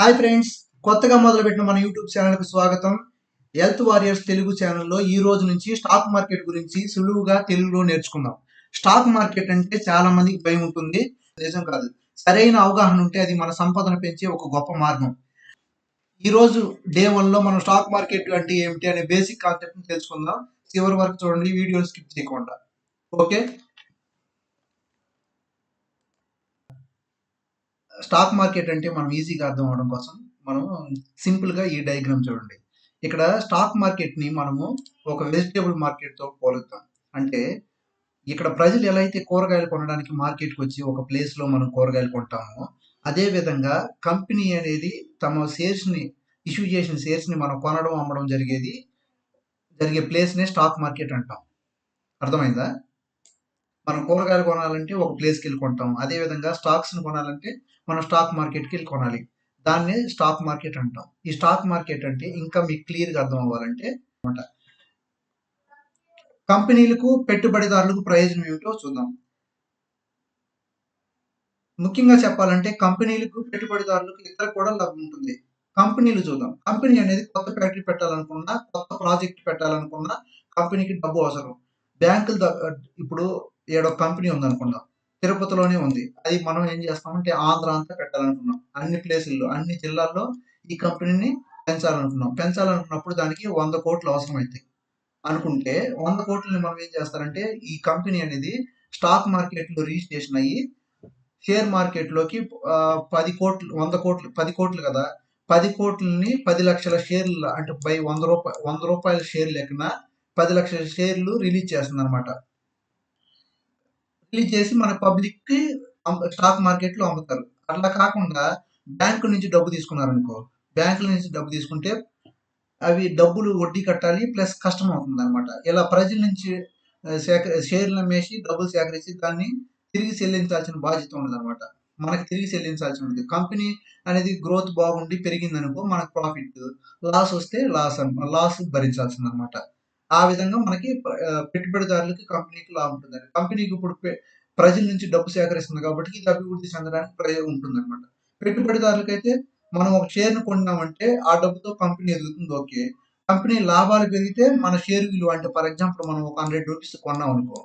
Hi friends కొత్తగా మొదలుపెట్టిన మన యూట్యూబ్ ఛానల్కి స్వాగతం. హెల్త్ వారియర్స్ తెలుగు ఛానల్లో ఈ రోజు నుంచి స్టాక్ మార్కెట్ గురించి సులువుగా తెలుగులో నేర్చుకుందాం. స్టాక్ మార్కెట్ అంటే చాలా మందికి భయం ఉంటుంది. నిజం కాదు. సరైన అవగాహన ఉంటే అది మన సంపదను పెంచే ఒక గొప్ప మార్గం. ఈ రోజు డే వన్లో మనం స్టాక్ మార్కెట్ అంటే ఏమిటి అనే బేసిక్ కాన్సెప్ట్ని తెలుసుకుందాం. చివరి వరకు చూడండి వీడియోని స్కిప్ చేయకుండా. ఓకే? స్టాక్ మార్కెట్ అంటే మనం ఈజీగా అర్థం అవడం కోసం మనం సింపుల్గా ఈ డయాగ్రామ్ చూడండి. ఇక్కడ స్టాక్ మార్కెట్ని మనము ఒక వెజిటేబుల్ మార్కెట్తో పోలుద్దాం. అంటే ఇక్కడ ప్రజలు ఎలా అయితే కూరగాయలు కొనడానికి మార్కెట్కి వచ్చి ఒక ప్లేస్లో మనం కూరగాయలు కొంటామో అదేవిధంగా కంపెనీ అనేది తమ షేర్స్ని ఇష్యూ చేసిన షేర్స్ని మనం కొనడం అమ్మడం జరిగేది జరిగే ప్లేస్నే స్టాక్ మార్కెట్ అంటాం. అర్థమైందా? మనం కూరగాయలు కొనాలంటే ఒక ప్లేస్కి వెళ్ళి కొంటాం. అదే విధంగా స్టాక్స్ని కొనాలంటే మనం స్టాక్ మార్కెట్కి వెళ్ళి కొనాలి. దాన్ని స్టాక్ మార్కెట్ అంటాం. ఈ స్టాక్ మార్కెట్ అంటే ఇంకా మీకు క్లియర్గా అర్థం అవ్వాలంటే అనమాట కంపెనీలకు పెట్టుబడిదారులకు ప్రయోజనం ఏమిటో చూద్దాం. ముఖ్యంగా చెప్పాలంటే కంపెనీలకు పెట్టుబడిదారులకు ఇద్దరు కూడా లాభం ఉంటుంది. కంపెనీలు చూద్దాం. కంపెనీ అనేది కొత్త ఫ్యాక్టరీ పెట్టాలనుకున్నా కొత్త ప్రాజెక్ట్ పెట్టాలనుకున్నా కంపెనీకి డబ్బు అవసరం. బ్యాంకులు ఇప్పుడు ఏడో కంపెనీ ఉంది అనుకుందాం తిరుపతిలోనే ఉంది. అది మనం ఏం చేస్తామంటే ఆంధ్ర అంతా పెట్టాలనుకున్నాం. అన్ని ప్లేసుల్లో అన్ని జిల్లాల్లో ఈ కంపెనీని పెంచాలనుకున్నాం. పెంచాలనుకున్నప్పుడు దానికి వంద కోట్లు అవసరం అవుతాయి అనుకుంటే వంద కోట్లని మనం ఏం చేస్తారంటే ఈ కంపెనీ అనేది స్టాక్ మార్కెట్లో రిజిస్ట్రేషన్ అయ్యి షేర్ మార్కెట్లోకి పది కోట్లు వంద కోట్లు పది కోట్లు కదా పది కోట్లని పది లక్షల షేర్లు అంటే బై వంద రూపాయ వంద రూపాయల షేర్ లెక్కన పది లక్షల షేర్లు రిలీజ్ చేస్తుంది అనమాట రిలీజ్ చేసి మన పబ్లిక్కి స్టాక్ మార్కెట్లో అమ్ముతారు. అట్లా కాకుండా బ్యాంకు నుంచి డబ్బు తీసుకున్నారు అనుకో బ్యాంకుల నుంచి డబ్బు తీసుకుంటే అవి డబ్బులు వడ్డీ కట్టాలి ప్లస్ కష్టం అవుతుంది అనమాట ఇలా ప్రజల నుంచి సేకర సేకరి షేర్లు అమ్మేసి డబ్బులు సేకరించి దాన్ని తిరిగి చెల్లించాల్సిన బాధ్యత ఉండదు అనమాట మనకి తిరిగి చెల్లించాల్సి ఉంటుంది కంపెనీ అనేది గ్రోత్ బాగుండి పెరిగిందనుకో మనకు ప్రాఫిట్ లాస్ వస్తే లాస్ లాస్ భరించాల్సింది అనమాట ఆ విధంగా మనకి పెట్టుబడిదారులకి కంపెనీకి లాభం ఉంటుంది కంపెనీకి ఇప్పుడు ప్రజల నుంచి డబ్బు సేకరిస్తుంది కాబట్టి ఇది అభివృద్ధి చెందడానికి ప్రయోజనం ఉంటుంది అనమాట పెట్టుబడిదారులకైతే మనం ఒక షేర్ను కొన్నామంటే ఆ డబ్బుతో కంపెనీ ఎదుగుతుంది ఓకే. కంపెనీ లాభాలు పెరిగితే మన షేర్ విలువ అంటే ఫర్ ఎగ్జాంపుల్ మనం ఒక హండ్రెడ్ రూపీస్ కొన్నాం అనుకో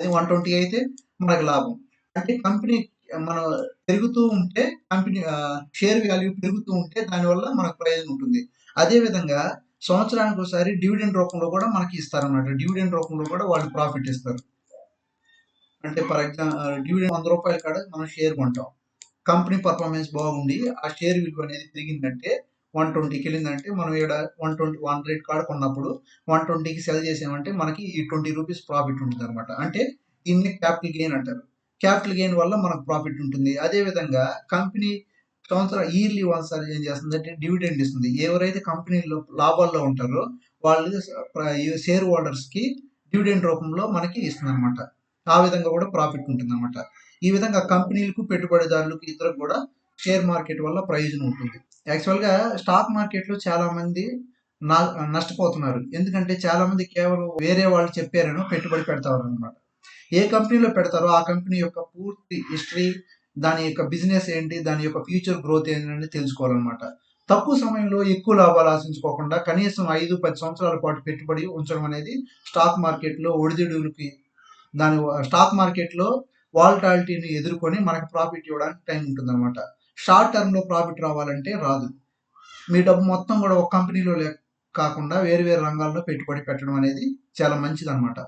అది వన్ ట్వంటీ అయితే మనకి లాభం. అంటే కంపెనీ మనం పెరుగుతూ ఉంటే కంపెనీ షేర్ వాల్యూ పెరుగుతూ ఉంటే దానివల్ల మనకు ప్రయోజనం ఉంటుంది. అదే విధంగా సంవత్సరానికి ఒకసారి డివిడెండ్ రూపంలో కూడా మనకి ఇస్తారన్నమాట. డివిడెండ్ రూపంలో కూడా వాళ్ళు ప్రాఫిట్ ఇస్తారు. అంటే ఫర్ ఎగ్జాంపుల్ డివిడెండ్ వంద రూపాయల కాడ మనం షేర్ కొంటాం. కంపెనీ పర్ఫార్మెన్స్ బాగుండి ఆ షేర్ విలువ అనేది పెరిగిందంటే వన్ ట్వంటీకి వెళ్ళిందంటే మనం ఇక్కడ one twenty one rate card కొన్నప్పుడు వన్ ట్వంటీకి సెల్ చేసామంటే మనకి ఈ ట్వంటీ రూపీస్ ప్రాఫిట్ ఉంటుంది అనమాట అంటే దీన్ని క్యాపిటల్ గెయిన్ అంటారు. క్యాపిటల్ గెయిన్ వల్ల మనకు ప్రాఫిట్ ఉంటుంది. అదే విధంగా కంపెనీ సంవత్సరం ఇయర్లీ వన్స్ ఏం చేస్తుంది? అంటే డివిడెండ్ ఇస్తుంది. ఎవరైతే కంపెనీలో లాభాల్లో ఉంటారో వాళ్ళు షేర్ హోల్డర్స్కి డివిడెండ్ రూపంలో మనకి ఇస్తుంది అనమాట ఆ విధంగా కూడా ప్రాఫిట్ ఉంటుంది అనమాట ఈ విధంగా కంపెనీలకు పెట్టుబడిదారులకు ఇతరులకు కూడా షేర్ మార్కెట్ వల్ల ప్రయోజనం ఉంటుంది. యాక్చువల్గా స్టాక్ మార్కెట్లో చాలామంది నా- నష్టపోతున్నారు. ఎందుకంటే చాలామంది కేవలం వేరే వాళ్ళు చెప్పారనో పెట్టుబడి పెడతారు అనమాట ఏ కంపెనీలో పెడతారో ఆ కంపెనీ యొక్క పూర్తి హిస్టరీ దాని యొక్క బిజినెస్ ఏంటి దాని యొక్క ఫ్యూచర్ గ్రోత్ ఏంటని తెలుసుకోవాలన్నమాట. తక్కువ సమయంలో ఎక్కువ లాభాలు ఆశించుకోకుండా కనీసం ఐదు పది సంవత్సరాల పాటు పెట్టుబడి ఉంచడం అనేది స్టాక్ మార్కెట్లో లో దాని స్టాక్ మార్కెట్లో వాలటాలిటీని ఎదుర్కొని మనకు ప్రాఫిట్ ఇవ్వడానికి టైం ఉంటుందన్నమాట. షార్ట్ టర్మ్లో ప్రాఫిట్ రావాలంటే రాదు. మీ డబ్బు మొత్తం కూడా ఒక కంపెనీలో లే కాకుండా వేరు వేరు రంగాల్లో పెట్టుబడి పెట్టడం అనేది చాలా మంచిదన్నమాట.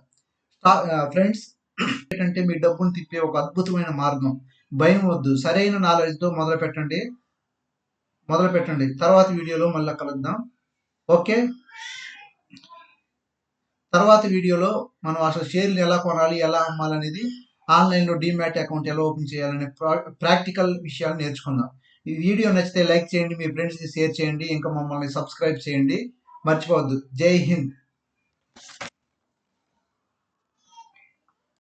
ఫ్రెండ్స్ ఏంటంటే మీ డబ్బును తిప్పే ఒక అద్భుతమైన మార్గం. భయం వద్దు. సరైన నాలెడ్జ్తో మొదలు పెట్టండి. మొదలు పెట్టండి. తర్వాత వీడియోలో మళ్ళీ కలుద్దాం. ఓకే? తర్వాత వీడియోలో మనం అసలు షేర్లు ఎలా కొనాలి ఎలా అమ్మాలి అనేది ఆన్లైన్లో డీమ్యాట్ అకౌంట్ ఎలా ఓపెన్ చేయాలనే ప్రాక్టికల్ విషయాలు నేర్చుకుందాం. ఈ వీడియో నచ్చితే లైక్ చేయండి మీ ఫ్రెండ్స్కి షేర్ చేయండి ఇంకా మమ్మల్ని సబ్స్క్రైబ్ చేయండి. మర్చిపోవద్దు. జై హింద్.